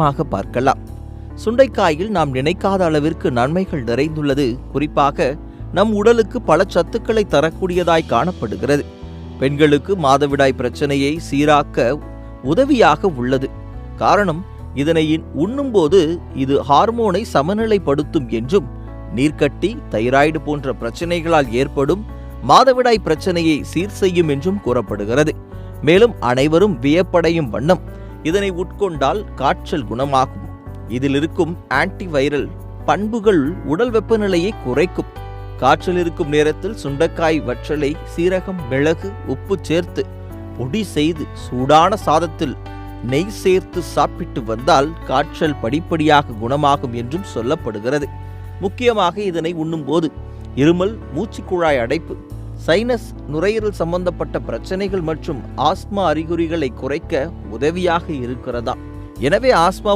மாக பார்க்கலாம். சுண்டைக்காயில் நாம் நினைக்காத அளவிற்கு நன்மைகள் நிறைந்துள்ளது. குறிப்பாக நம் உடலுக்கு பல சத்துக்களை தரக்கூடியதாய் காணப்படுகிறது. பெண்களுக்கு மாதவிடாய் பிரச்சனையை சீராக்க உதவியாக உள்ளது. காரணம் இதனை உண்ணும்போது இது ஹார்மோனை சமநிலைப்படுத்தும் என்றும் நீர்க்கட்டி தைராய்டு போன்ற பிரச்சனைகளால் ஏற்படும் மாதவிடாய் பிரச்சனையை சீர் செய்யும் என்றும் கூறப்படுகிறது. மேலும் அனைவரும் வியப்படையும் வண்ணம் இதனை உட்கொண்டால் காய்ச்சல் குணமாகும். இதில் இருக்கும் ஆன்டிவைரல் பண்புகள் உடல் வெப்பநிலையை குறைக்கும். காய்ச்சல் இருக்கும் நேரத்தில் சுண்டைக்காய் வற்றலை சீரகம் மிளகு உப்பு சேர்த்து பொடி செய்து சூடான சாதத்தில் நெய் சேர்த்து சாப்பிட்டு வந்தால் காய்ச்சல் படிப்படியாக குணமாகும் என்றும் சொல்லப்படுகிறது. முக்கியமாக இதனை உண்ணும்போது இருமல் மூச்சுக்குழாய் அடைப்பு சைனஸ் நுரையீரல் சம்பந்தப்பட்ட பிரச்சனைகள் மற்றும் ஆஸ்மா அறிகுறிகளை குறைக்க உதவியாக இருக்கிறதா? எனவே ஆஸ்மா